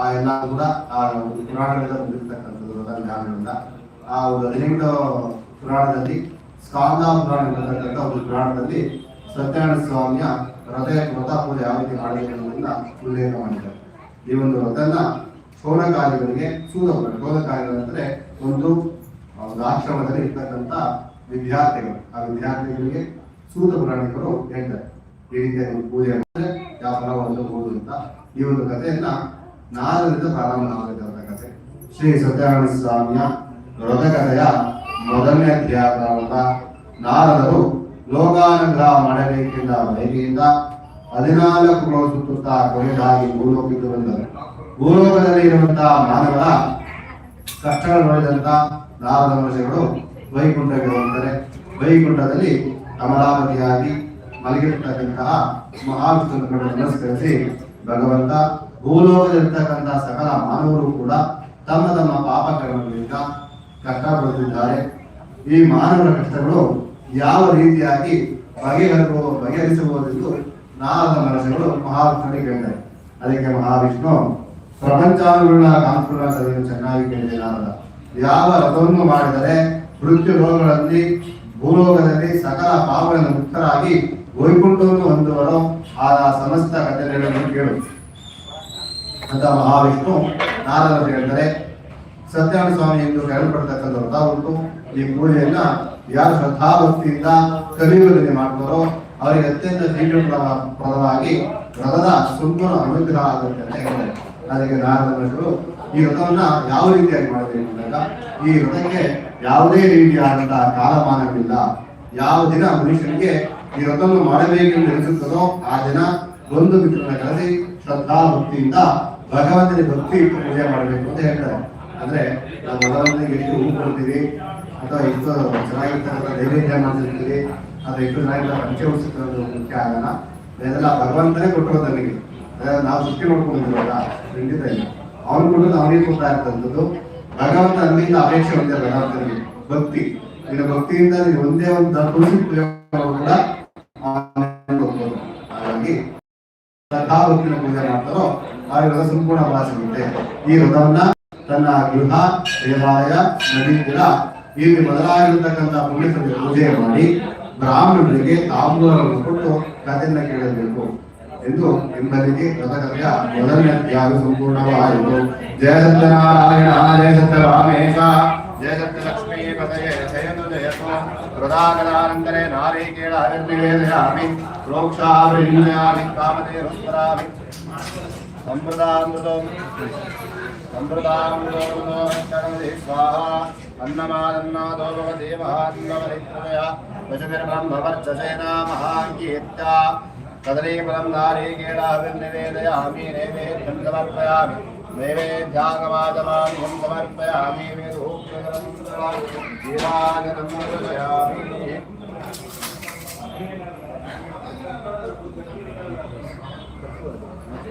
ಆ ಎಲ್ಲ ಕೂಡ ಪುರಾಣಗಳಿಂದ ಬಂದಿರತಕ್ಕಂಥದ್ದು ಜ್ಞಾನಗಳಿಂದ ಆ ಒಂದು ಹದಿನೆಂಟು ಪುರಾಣದಲ್ಲಿ, ಸ್ಕಾಂದ ಪುರಾಣ ಒಂದು ಪುರಾಣದಲ್ಲಿ ಸತ್ಯನಾರಾಯಣ ಸ್ವಾಮಿಯ ಹೃದಯ ವ್ರತ ಪೂಜೆ ಯಾವ ರೀತಿ ಮಾಡಬೇಕು ಅನ್ನೋದನ್ನ ಉಲ್ಲೇಖ ಮಾಡಿದ್ದಾರೆ. ಈ ಒಂದು ವ್ರತನ ಶೋಧಕಾರಿಗಳಿಗೆ ಸೂದವರು ಶೋಧಕಾರಿಗಳಂದ್ರೆ ಒಂದು ಆಶ್ರಮದಲ್ಲಿ ಇರ್ತಕ್ಕಂಥ ವಿದ್ಯಾರ್ಥಿಗಳು. ಆ ವಿದ್ಯಾರ್ಥಿಗಳಿಗೆ ಸೂತ ಪುರಾಣಿಕರು ಹೇಳ್ತಾರೆ. ಈ ರೀತಿಯ ಪೂಜೆ ಮಾಡಿದ್ರೆ ಯಾವ ಫಲವನ್ನು ಒಂದು ಅಂತ ಈ ಒಂದು ಕಥೆಯನ್ನ ನಾರದಿಂದ ಪ್ರಾರಂಭವಾಗುತ್ತೆ ಕಥೆ. ಶ್ರೀ ಸತ್ಯನಾರಾಯಣ ಸ್ವಾಮಿಯ ವ್ರತಕಥೆಯ ಮೊದಲನೇ ಅಧ್ಯಾಯದ ನಾರದರು ಲೋಕಾನುಗ್ರಹ ಮಾಡಬೇಕೆಂದ ಬಯಕೆಯಿಂದ ಹದಿನಾಲ್ಕು ಸುತ್ತುತ್ತಾ ಕೊನೆಯದಾಗಿ ಭೂಲೋಕಕ್ಕೆ ಬಂದರು. ಭೂಲೋಕದಲ್ಲಿ ಇರುವಂತಹ ಮಾನವರ ಕಷ್ಟಗಳು ನೋಡಿದಂತ ನಾರದ ಮನುಷ್ಯಗಳು ವೈಕುಂಠಕ್ಕೆ ಬಂದರೆ ವೈಕುಂಠದಲ್ಲಿ ಕಮಲಾಪತಿಯಾಗಿ ಮಲಗಿರ್ತಕ್ಕಂತಹ ಮಹಾವಿಷ್ಣುಗಳನ್ನು ನಮಸ್ಕರಿಸಿ ಭಗವಂತ ಭೂಲೋಕದಲ್ಲಿರ್ತಕ್ಕಂತಹ ಸಕಲ ಮಾನವರು ಕೂಡ ತಮ್ಮ ತಮ್ಮ ಪಾಪ ಕರ್ಮಗಳಿಂದ ಕಷ್ಟಪಡುತ್ತಿದ್ದಾರೆ. ಈ ಮಾನವರ ಕಷ್ಟಗಳು ಯಾವ ರೀತಿಯಾಗಿ ಬಗೆಹರಿಸುವ ಬಗೆಹರಿಸಬಹುದೆಂದು ನಾರದ ಮನಸ್ಸುಗಳು ಮಹಾವಿಷ್ಣುವಿಗೆ ಕೇಳಿದ್ದಾರೆ ಅದಕ್ಕೆ ಮಹಾವಿಷ್ಣು ಪ್ರಪಂಚಾನುಗುಣ ಕಥೆಯನ್ನು ಚೆನ್ನಾಗಿ ಕೇಳಿದೆ ನಾರದ. ಯಾವ ರಥವನ್ನು ಮಾಡಿದರೆ ಮೃತ್ಯು ರೋಗಗಳಲ್ಲಿ ಭೂಲೋಕದಲ್ಲಿ ಸಕಲ ಪಾಪಗಳನ್ನು ಮುಕ್ತರಾಗಿ ವೈಕುಂಠವನ್ನು ಹೊಂದುವರು ಆ ಸಮಸ್ತ ಕಥೆಗಳನ್ನು ಕೇಳು. ಅಂತ ಮಹಾವಿಷ್ಣು. ನಾರದ ಹೇಳ್ತಾರೆ. ಸತ್ಯನಾರಾಯಣ ಸ್ವಾಮಿ ಎಂದು ಕರೆಯಲ್ಪಡ್ತಕ್ಕಂಥ ವ್ರತ ಉಂಟು? ಈ ಪೂಜೆಯನ್ನ ಯಾರು ಶ್ರದ್ಧಾಭಕ್ತಿಯಿಂದ ಕಲಿಯುವುದನ್ನು ಮಾಡ್ತಾರೋ, ಅವರಿಗೆ ಅತ್ಯಂತ ಪ್ರದವಾಗಿ ವ್ರತದ ಸಂಪೂರ್ಣ ಅನುಗ್ರಹ ಆಗುತ್ತೆ ಅಂತ ಹೇಳ್ತಾರೆ. ಅದಕ್ಕೆ ನಾರದರು ಈ ವ್ರತವನ್ನ ಯಾವ ರೀತಿಯಾಗಿ ಮಾಡಬೇಕು ಅಂದಾಗ ಈ ವ್ರತಕ್ಕೆ ಯಾವುದೇ ರೀತಿಯಾದಂತಹ ಕಾಲಮಾನವಿಲ್ಲ ಯಾವ ದಿನ ಮನುಷ್ಯನಿಗೆ ಈ ವ್ರತವನ್ನು ಮಾಡಬೇಕೆಂದು ಅನಿಸುತ್ತದೋ ಆ ದಿನ ಒಂದು ಮಿತ್ರನ ಕರೆಸಿ ಶ್ರದ್ಧಾ ಭಕ್ತಿಯಿಂದ ಭಗವಂತನಿಗೆ ಭಕ್ತಿ ಇಟ್ಟು ಪೂಜೆ ಮಾಡಬೇಕು ಅಂತ ಹೇಳ್ತಾರೆ. ಅಂದ್ರೆ ನಾವು ಭಗವಂತನಿಗೆ ಎಷ್ಟು ಹೂ ಕೊಡ್ತೀರಿ? ಅಥವಾ ಎಷ್ಟು ಚೆನ್ನಾಗಿರ್ತಕ್ಕಂಥ ನೈವೇದ್ಯ ಮಾಡ್ತಿರ್ತೀರಿ? ಅಥವಾ ಎಷ್ಟು ಚೆನ್ನಾಗಿರೋ ಪಂಚೆ ಉಡಿಸಿರೋದು ಮುಖ್ಯ ಆಗಲ್ಲ. ಅದೆಲ್ಲ ಭಗವಂತನೇ ಕೊಟ್ಟಿರೋದು ನನಗೆ ನಾವು ಸೃಷ್ಟಿ ನೋಡ್ಕೊಂಡಿರೋದ ಖಂಡಿತ ಇಲ್ಲ. ಅವ್ನು ಕೊಡೋದು ಅವನಿಗೆ ಕೊಡ್ತಾ ಇರ್ತಕ್ಕಂಥದ್ದು. ಭಗವಂತ ನಮ್ಮಿಂದ ಅಪೇಕ್ಷೆ ಹೊಂದಿದೆ ಭಗವಂತನಿಗೆ. ಭಕ್ತಿ. ನಿನ್ನ ಭಕ್ತಿಯಿಂದ ನೀವು ಒಂದೇ ಒಂದು ತುಳಸಿ ಪೂಜೆ ಕೂಡ ಹಾಗಾಗಿ ಶ್ರದ್ಧಾ ಭಕ್ತಿನ ಪೂಜೆ ಮಾಡ್ತಾರೋ ಆ ವ್ರತ ಸಂಪೂರ್ಣ ಫಲ ಸಿಗುತ್ತೆ. ಈ ವ್ರತವನ್ನ ತನ್ನ ಗೃಹ, ದೇವಾಲಯ, ನದಿ ತೀರ ಇಲ್ಲಿ ಬದಲಾಗಿರತಕ್ಕಂತಹ ಪುಣ್ಯಸಭೆ ಪೂಜೆ ಮಾಡಿ ಬ್ರಾಹ್ಮಣರಿಗೆ ತಾಂಬೂಲವನ್ನು ಕೊಟ್ಟು ಕಥೆಯನ್ನ ಕೇಳಬೇಕು ಎಂದು ನಿಮ್ಮಲ್ಲಿಗೆ ವ್ರತಕಥೆಯ ಮೊದಲನೇ ತ್ಯಾಗ ಸಂಪೂರ್ಣವಾಯಿತು. ಜಯ ಸತ್ಯನಾರಾಯಣ, ಜಯ ಸತ್ಯ ರಾಮೇಶ ಜಯ ಸತ್ಯ ಲಕ್ಷ್ಮೀ ಪದಯೇ ಜಯತು ಜಯತು ವೃದಾಗರಾನಂತರೆ ನಾರೀಕೇಳ ಹರಿರ್ನಿವೇದಯಾಮಿ సంప్రదామృతం. సంప్రదామృతోమోక్షణి స్వాహ అన్నమాదన్నాదో భవతి మహాత్మవరిత్రయ వచమిర్బ్రహ్మవర్చసేన మహాంగీత్యా కదలీఫలం నారీకేళాభిర్నివేదయామి నైవేద్యం సమర్పయామి నైవేద్యాగమాదమాన్యం సమర్పయామి వేదూప్యగరం జీవాగతం సమర్పయామి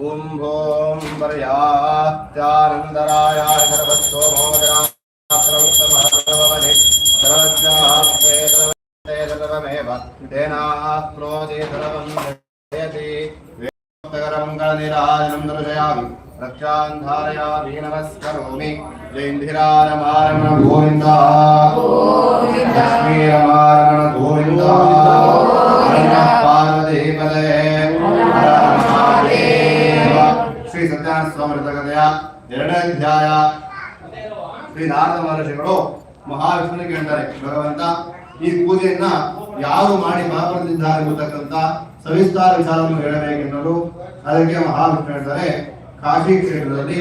ఓం ఓం పర్యాత్యానందరాయ సర్వస్వ మోదరాత్రవమహర్వమని సర్వజ్ఞాస్తే సర్వమేవ తేనాప్నోతి సర్వం జయతి వేదోక్తకరం గణనిరాజనం దర్శయామి ప్రత్యాంధారయామి ಶ್ರೀ ಸತ್ಯನಾರಾಯಣ ಸ್ವಾಮಿ ಕಥೆಯ ಎರಡನೇ ಅಧ್ಯಾಯ. ಶ್ರೀ ನಾರದ ಮಹರ್ಷಿಗಳು ಮಹಾವಿಷ್ಣುವಿಗೆ ಹೇಳ್ತಾರೆ, ಭಗವಂತ, ಈ ಪೂಜೆಯನ್ನ ಯಾರು ಮಾಡಿ ಮಹಾಪಡೆದಿದ್ದಾರೆ ಎಂಬತಕ್ಕಂತ ಸವಿಸ್ತಾರ ವಿಚಾರವನ್ನು ಹೇಳಬೇಕೆನ್ನಲು ಅದಕ್ಕೆ ಮಹಾವಿಷ್ಣು ಹೇಳ್ತಾರೆ. ಕಾಶಿ ಕ್ಷೇತ್ರದಲ್ಲಿ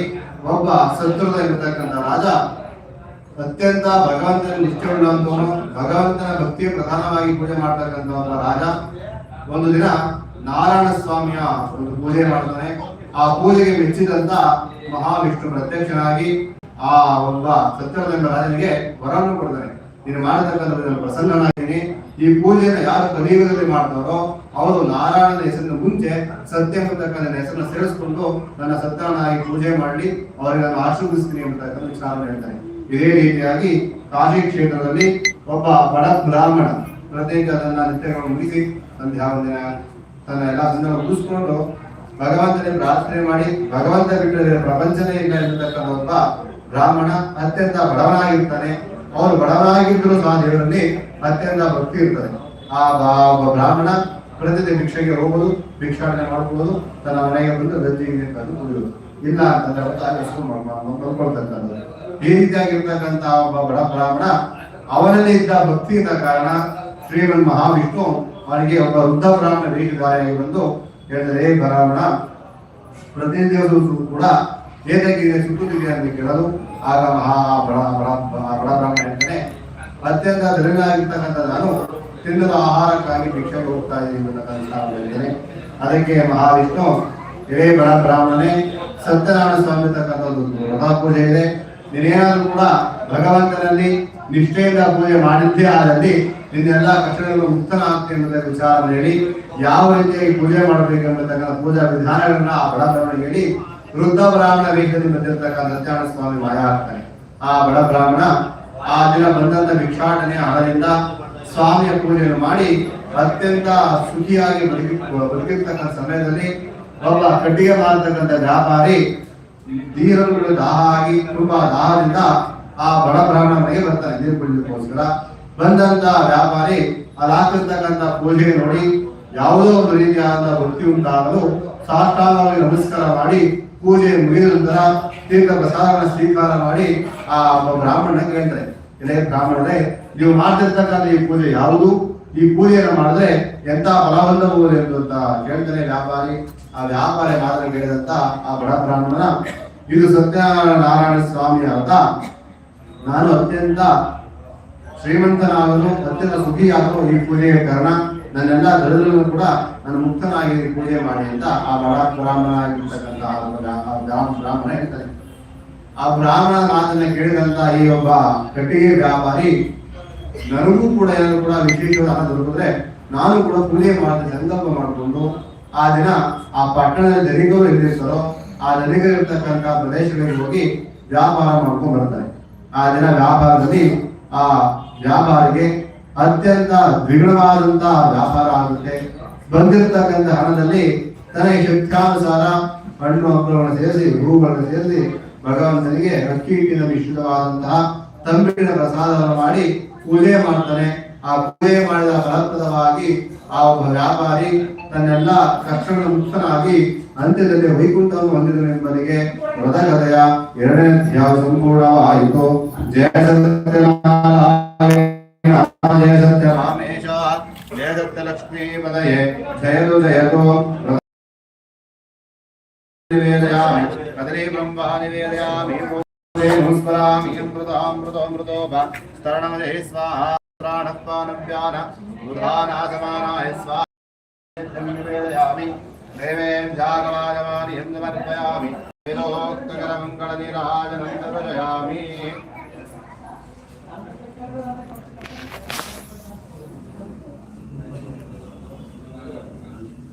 ಒಬ್ಬ ಸತ್ರದ ಇರತಕ್ಕಂಥ ರಾಜ ಅತ್ಯಂತ ಭಗವಂತನ ನಿಷ್ಠೆಯುಳ್ಳಂತವನು ಭಗವಂತನ ಭಕ್ತಿಯ ಪ್ರಧಾನವಾಗಿ ಪೂಜೆ ಮಾಡ್ತಕ್ಕಂಥ ರಾಜ. ಒಂದು ದಿನ ನಾರಾಯಣ ಸ್ವಾಮಿಯ ಒಂದು ಪೂಜೆ ಮಾಡ್ತಾನೆ. ಆ ಪೂಜೆಗೆ ಮೆಚ್ಚಿದಂತ ಮಹಾವಿಷ್ಣು ಪ್ರತ್ಯಕ್ಷನಾಗಿ ಆ ಒಬ್ಬ ಸತ್ಯವಂತ ರಾಜನಿಗೆ ವರವನ್ನು ಕೊಡ್ತಾನೆ. ನೀನು ಮಾಡತಕ್ಕಂಥ ಪ್ರಸನ್ನನಾಗಿ ಪ್ರಸನ್ನನಾಗಿದ್ದೀನಿ. ಈ ಪೂಜೆಯನ್ನು ಯಾರು ಕಲಿಯುಗದಲ್ಲಿ ಮಾಡ್ತಾರೋ ಅವರು ನಾರಾಯಣನ ಹೆಸರಿನ ಮುಂಚೆ ಸತ್ಯ ಎಂಬತಕ್ಕಂಥ ಹೆಸರನ್ನ ಸೇರಿಸ್ಕೊಂಡು ನನ್ನ ಸತ್ಯನಾಗಿ ಪೂಜೆ ಮಾಡಿ ಅವರಿಗೆ ನಾನು ಆಶೀರ್ವದಿಸ್ತೀನಿ ಎಂಬತಕ್ಕಂಥ ವಿಚಾರವನ್ನು ಹೇಳ್ತಾನೆ ಇದೇ ರೀತಿಯಾಗಿ ಕಾಶಿ ಕ್ಷೇತ್ರದಲ್ಲಿ ಒಬ್ಬ ಬಡ ಬ್ರಾಹ್ಮಣ ಪ್ರತ್ಯೇಕ ನಿತ್ಯಗಳನ್ನು ಮುಗಿಸಿ ಸಂಧ್ಯಾ ವಂದನ ತನ್ನ ಎಲ್ಲ ಸಂದರ್ಭ ಮುಗಿಸ್ಕೊಂಡು ಭಗವಂತನೇ ಪ್ರಾರ್ಥನೆ ಮಾಡಿ, ಭಗವಂತ ಬಿಟ್ಟರೆ ಪ್ರಪಂಚನೇ ಇಲ್ಲ ಎನ್ನತಕ್ಕಂಥ ಒಬ್ಬ ಬ್ರಾಹ್ಮಣ ಅತ್ಯಂತ ಬಡವನಾಗಿರ್ತಾನೆ. ಅವನು ಬಡವನಾಗಿದ್ದರೂ ಸಹ ದೇವರಲ್ಲಿ ಅತ್ಯಂತ ಭಕ್ತಿ ಇರ್ತದೆ. ಆ ಒಬ್ಬ ಬ್ರಾಹ್ಮಣ ಪ್ರತಿದಿನ ಭಿಕ್ಷೆಗೆ ಹೋಗುವುದು ಭಿಕ್ಷಾಟನೆ ಮಾಡ್ಕೊಳ್ಳೋದು ತನ್ನ ಮನೆಗೆ ಬಂದು ರಜೆ ಇಲ್ಲ ಅಂತಂದ್ರೆ ನೋಡ್ಕೊಳ್ತಕ್ಕಂಥದ್ದು ಈ ರೀತಿಯಾಗಿರ್ತಕ್ಕಂಥ ಒಬ್ಬ ಬಡ ಬ್ರಾಹ್ಮಣ ಅವನಲ್ಲಿ ಇದ್ದ ಭಕ್ತಿ ಇದ್ದ ಕಾರಣ ಶ್ರೀಮನ್ ಮಹಾವಿಷ್ಣು ಅವನಿಗೆ ಒಬ್ಬ ವೃದ್ಧ ಬ್ರಾಹ್ಮಣ ವೇಷಧಾರಿಯಾಗಿ ಬಂದು ಹೇಳಿದರೆ "ಏ ಬ್ರಾಹ್ಮಣ ಪ್ರತಿ ಕೂಡ ಏತಕ್ಕಿದೆ ಸುತ್ತುತ್ತಿದೆ ಅಂತ ಕೇಳಲು ಆಗ ಮಹಾ ಬಡ ಬಡ ಅತ್ಯಂತ ದರಿದ್ರನಾಗಿರ್ತಕ್ಕಂಥ ನಾನು ತಿನ್ನದ ಆಹಾರಕ್ಕಾಗಿ ಭಿಕ್ಷೆಗೆ ಹೋಗ್ತಾ ಇದ್ದೀನಿ ಹೇಳಿದ್ದೇನೆ ಅದಕ್ಕೆ ಮಹಾವಿಷ್ಣು ಇದೇ ಬಡ ಬ್ರಾಹ್ಮಣನೇ, ಸತ್ಯನಾರಾಯಣ ಸ್ವಾಮಿ ತಕ್ಕಂಥದ್ದು ಒಂದು ಪೂಜೆ ಇದೆ. ನೀನೇನಾದ್ರೂ ಕೂಡ ಭಗವಂತನಲ್ಲಿ ನಿಷ್ಠೆಯಿಂದ ಪೂಜೆ ಮಾಡಿದ್ದೇ ಆದಲ್ಲಿ ನಿನ್ನೆಲ್ಲ ಕಷ್ಟಗಳು ಮುಕ್ತನಾಗ್ತೇನೆ ಎಂಬುದರ ವಿಚಾರ ಹೇಳಿ, ಯಾವ ರೀತಿಯಾಗಿ ಪೂಜೆ ಮಾಡಬೇಕೆಂಬತಕ್ಕಂಥ ಪೂಜಾ ವಿಧಾನಗಳನ್ನ ಆ ಬಡ ಬ್ರಾಹ್ಮಣ ಹೇಳಿ, ವೃದ್ಧ ಬ್ರಾಹ್ಮಣ ವೇಷದಲ್ಲಿ ಬಂದಿರತಕ್ಕಂಥ ಸತ್ಯನಾರಾಯಣ ಸ್ವಾಮಿ ಮಾಯ ಆಗ್ತಾನೆ ಆ ಬಡ ಬ್ರಾಹ್ಮಣ ಆ ದಿನ ಬಂದಂತ ಭಿಕ್ಷಾಟನೆ ಹಣದಿಂದ ಸ್ವಾಮಿಯ ಪೂಜೆಯನ್ನು ಮಾಡಿ ಅತ್ಯಂತ ಸುಖಿಯಾಗಿ ಬದುಕಿ ಬದುಕಿರ್ತಕ್ಕಂಥ ಸಮಯದಲ್ಲಿ ಒಬ್ಬ ಕಡ್ಡಿಗೆ ಮಾರತಕ್ಕಂಥ ವ್ಯಾಪಾರಿ ನೀರನ್ನು ದಾಹ ಆಗಿ ತುಂಬಾ ದಾಹದಿಂದ ಆ ಬಡ ಬ್ರಾಹ್ಮಣ ಮನೆಗೆ ಬರ್ತಾನೆ, ನೀರು ಬಂದಂತ ವ್ಯಾಪಾರಿ, ಅಲ್ಲಿ ಹಾಕಿರ್ತಕ್ಕಂಥ ಪೂಜೆ ನೋಡಿ, ಯಾವುದೋ ಒಂದು ರೀತಿಯಾದ ವೃತ್ತಿ ಉಂಟಾಗಲು ಸಾಷ್ಟಾಂಗವಾಗಿ ನಮಸ್ಕಾರ ಮಾಡಿ, ಪೂಜೆ ಮುಗಿದ ನಂತರ ತೀರ್ಥ ಪ್ರಸಾದವನ್ನು ಸ್ವೀಕಾರ ಮಾಡಿ ಆ ಒಬ್ಬ ಬ್ರಾಹ್ಮಣ ಕೇಳ್ತಾರೆ. ಇಲ್ಲೇ ಬ್ರಾಹ್ಮಣರೇ, ನೀವು ಮಾಡ್ತಿರ್ತಕ್ಕಂಥ ಈ ಪೂಜೆ ಯಾವುದು? ಈ ಪೂಜೆಯನ್ನು ಮಾಡಿದ್ರೆ ಎಂತ ಫಲ ಹೊಂದಬಹುದು ಎಂದು ಅಂತ ಕೇಳ್ತಾನೆ ವ್ಯಾಪಾರಿ. ಆ ವ್ಯಾಪಾರಿ ಮಾತ್ರ ಕೇಳಿದಂತ ಆ ಬಡ ಬ್ರಾಹ್ಮಣನ, ಇದು ಸತ್ಯನಾರಾಯಣ ಸ್ವಾಮಿ ಅಂತ ನಾನು ಅತ್ಯಂತ ಶ್ರೀಮಂತನಾಗಲು ಅತ್ಯಂತ ಸುಖಿಯಾಗಲು ಈ ಪೂಜೆಗೆ ಕಾರಣ ನನ್ನೆಲ್ಲ ದರಿದ್ರನ್ನು ಕೂಡ ನಾನು ಮುಕ್ತನಾಗಿ ಪೂಜೆ ಮಾಡಿ ಅಂತ ಆ ಬಡ ಬ್ರಾಹ್ಮಣ ಆಗಿರ್ತಕ್ಕಂಥ ಆ ಒಬ್ಬ ಬ್ರಾ- ಆ ಬ್ರಾ- ಬ್ರಾಹ್ಮಣ ಇರ್ತಾನೆ. ಆ ಬ್ರಾಹ್ಮಣ ಮಾತನ್ನ ಕೇಳಿದಂತ ಈ ಒಬ್ಬ ಕಟ್ಟಿಗೆ ವ್ಯಾಪಾರಿ ನನಗೂ ಕೂಡ ಏನಾದ್ರು ಕೂಡ ವಿಶೇಷವಾದ ಹಣ ದೊರಕಿದ್ರೆ ನಾನು ಕೂಡ ಪೂಜೆ ಮಾಡಿದ ಸಂಕಲ್ಪ ಮಾಡಿಕೊಂಡು ಆ ದಿನ ಆ ಪಟ್ಟಣದ ಧನಿಕರು ಎಲ್ಲಿರ್ತಾರೋ ಆ ಧನಿಕರಿರ್ತಕ್ಕಂಥ ಪ್ರದೇಶಗಳಿಗೆ ಹೋಗಿ ವ್ಯಾಪಾರ ಮಾಡ್ಕೊಂಡು ಬರ್ತಾರೆ. ಆ ದಿನ ವ್ಯಾಪಾರದಲ್ಲಿ ಆ ವ್ಯಾಪಾರಿಗೆ ಅತ್ಯಂತ ದ್ವಿಗುಣವಾದಂತಹ ವ್ಯಾಪಾರ ಆಗುತ್ತೆ. ಬಂದಿರತಕ್ಕಂಥ ಹಣದಲ್ಲಿ ತನಗೆ ಶಕ್ತಾನುಸಾರ ಹಣ್ಣು, ಹಂಪಲುಗಳನ್ನು ಸೇರಿಸಿ, ಹೂಗಳನ್ನು ಸೇರಿಸಿ ಭಗವಂತನಿಗೆ ಅಕ್ಕಿ ಹಿಟ್ಟಿನ ಮಿಶ್ರಿತವಾದಂತಹ ತಂಬಿನ ಪ್ರಸಾದವನ್ನು ಮಾಡಿ ಪೂಜೆ ಮಾಡ್ತಾನೆ. ಆ ಪೂಜೆ ಮಾಡಿದ ಫಲಪ್ರದವಾಗಿ ಆ ಒಬ್ಬ ವ್ಯಾಪಾರಿ ತನ್ನೆಲ್ಲ ಕಷ್ಟಗಳ ಮುಕ್ತನಾಗಿ ಅಂತ್ಯದಲ್ಲಿ ವೈಕುಂಠವನ್ನು ಹೊಂದಿದನು ಎಂಬುದಕ್ಕೆ ವ್ರತಕಥೆಯ ಎರಡನೇ ಅಧ್ಯಾಯ ಸಂಪೂರ್ಣವಾಯಿತು. ಜಯ ಸತ್ಯನಾರಾಯಣ ಜಯ ಸತ್ಯ ರಾಮೇಶ ಜಯ ಸತ್ಯ ಲಕ್ಷ್ಮೀ ಪದಯೇ ಜಯದು ಜಯದು ನಿವೇದಯಾಮಿ ಕದಲೇ ಬ್ರಹ್ಮ ನಿವೇದಯಾಮಿ ಸ್ಮರಾಮಿ ಅಮೃತಾಮೃತೋಮೃತೋ ಸ್ತರಣಮದೇ ಸ್ವಾಹ ಪ್ರಾಣಪಾನವ್ಯಾನ